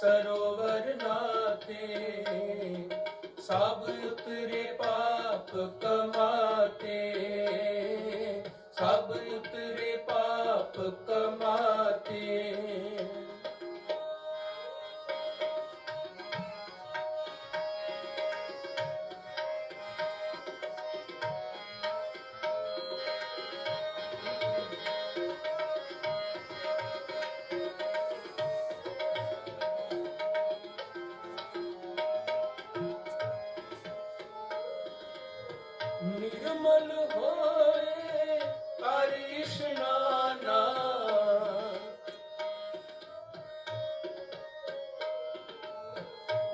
ਸਰੋਵਰ ਨਾਤੇ ਸਭ ਉਤਰੇ ਪਾਪ ਕਮਾਤੇ। ਨਿਰਮਲ ਹੋਏ ਹਰਿ ਇਸ਼ਨਾਨਾ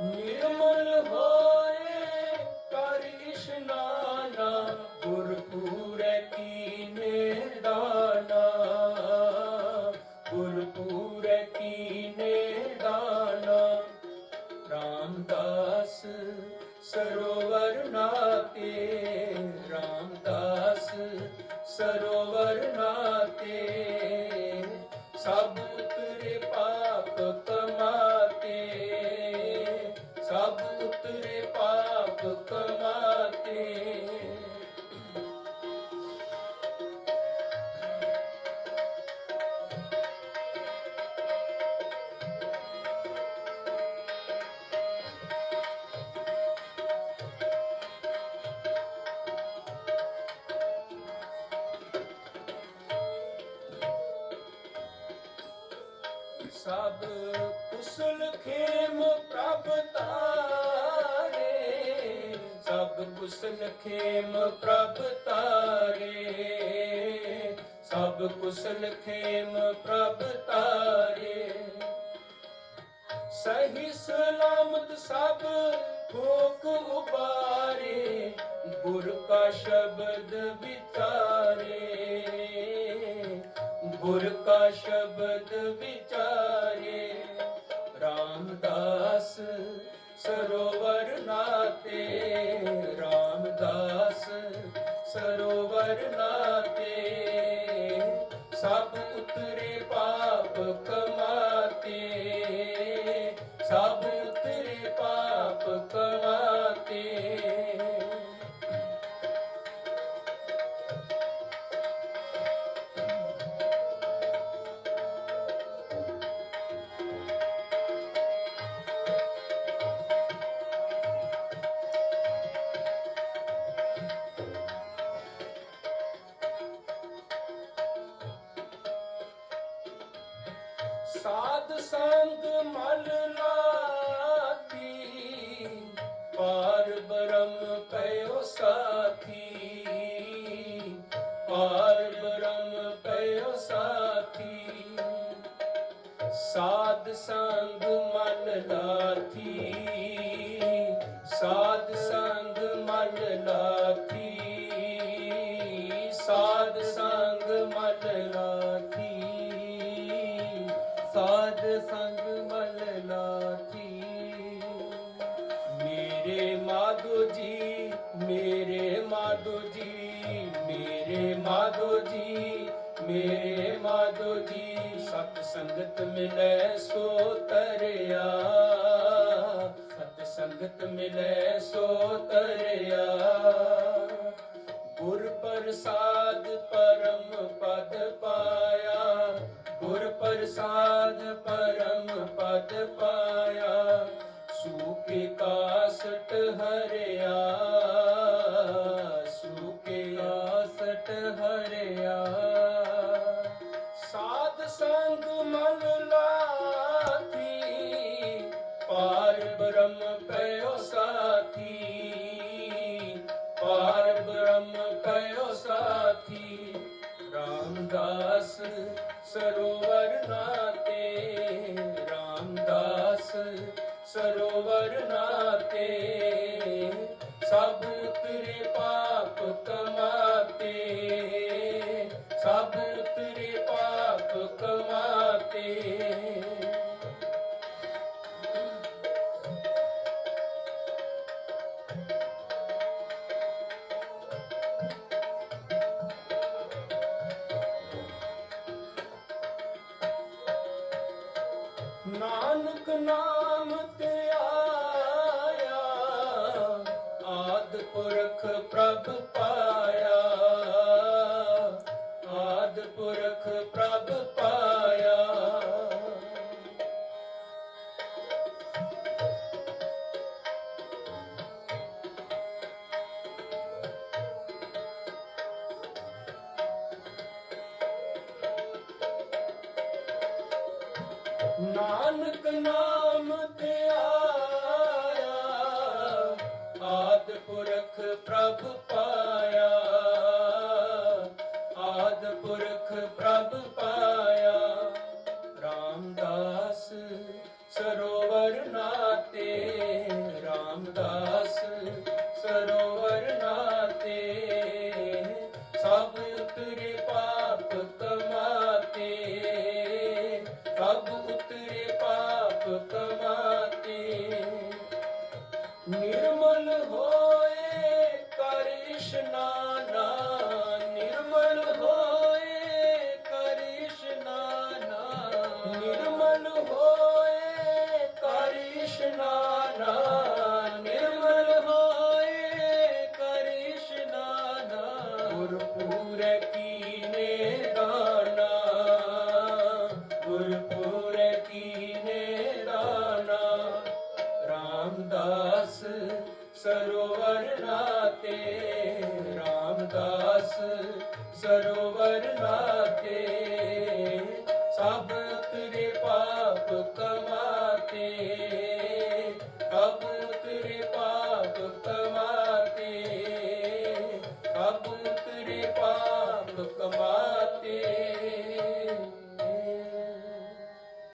ਨਿਰਮਲ ਹੋਏ ਹਰਿ ਇਸ਼ਨਾਨਾ ਗੁਰਪੂਰੈ ਕੀਨੇ ਦਾਨਾ। ਗੁਰਪੂਰੈ ਕੀਨੇ ਦਾਨਾ। ਰਾਮਦਾਸ ਸਰੋਵਰ ਨਾਤੇ ਰਾਮਦਾਸ ਸਰੋਵਰ ਸਭ ਕੁਸਲ ਖੇਮ ਪ੍ਰਭ ਤਾਰੇ। ਸਭ ਕੁਸਲ ਖੇਮ ਪ੍ਰਭ ਤਾਰੇ। ਸਭ ਕੁਸਲ ਖੇਮ ਪ੍ਰਭ ਤਾਰੇ। ਸਹੀ ਸਲਾਮਤ ਸਭ ਭੋਗ ਉਬਾਰੇ। ਗੁਰ ਕਾ ਸ਼ਬਦ ਵਿਚਾਰੇ। ਗੁਰ ਕਾ ਸ਼ਬਦ ਵਿਚਾਰੇ ਰਾਮਦਾਸ ਸਰੋਵਰ ਨਾਤੇ ਰਾਮਦਾਸ ਸਰੋਵਰ ਨਾਤੇ ਸਭ ਉਤਰੇ ਸਾਧ ਸੰਗ ਮਨ ਲਾਤੀ ਪਾਰ ਬ੍ਰਹਮ ਪਇਓ ਸਾਥੀ। ਪਾਰ ਬ੍ਰਹਮ ਪਇਓ ਸਾਥੀ, ਸਾਧ ਸੰਗ ਮਲ ਲਾਤੀ ਸਾਧ ਸੰਗ ਮਨ ਲਾਤੀ ਸਾਧ ਸੰਗ ਮਲ ਲਾਤੀ ਮਾਧੋ ਜੀ ਮੇਰੇ ਮਾਧੋ ਜੀ ਮੇਰੇ ਮਾਧੋ ਜੀ ਸਤ ਸੰਗਤ ਮਿਲੈ ਸੋ ਤਰਿਆ ਸਤ ਸੰਗਤ ਮਿਲੈ ਸੋ ਤਰਿਆ ਗੁਰ ਪ੍ਰਸਾਦ ਰਾਮਦਾਸ ਸਰੋਵਰ ਨਾਤੇ ਰਾਮ ਸਰੋਵਰ ਨਾਤੇ ਸਭ ਉਤਰੇ ਪਾਪ ਕਮਾਤੇ ਸਭ ਉਤਰੇ ਪਾਪ ਕਮਾਤੇ। ਨਾਨਕ ਨਾਮ ਤੇ ਆਇਆ ਆਦ ਪੁਰਖ ਪ੍ਰਭ ਪਾ ਨਾਨਕ ਨਾਮ ਤੇ ਆਦ ਪੁਰਖ ਪ੍ਰਭ ਸਰੋਵਰ ਨਾਤੇ ਰਾਮਦਾਸ ਸਰੋਵਰ ਨਾਤੇ ਸਭ ਤੇਰੇ ਪਾਪ ਕਾ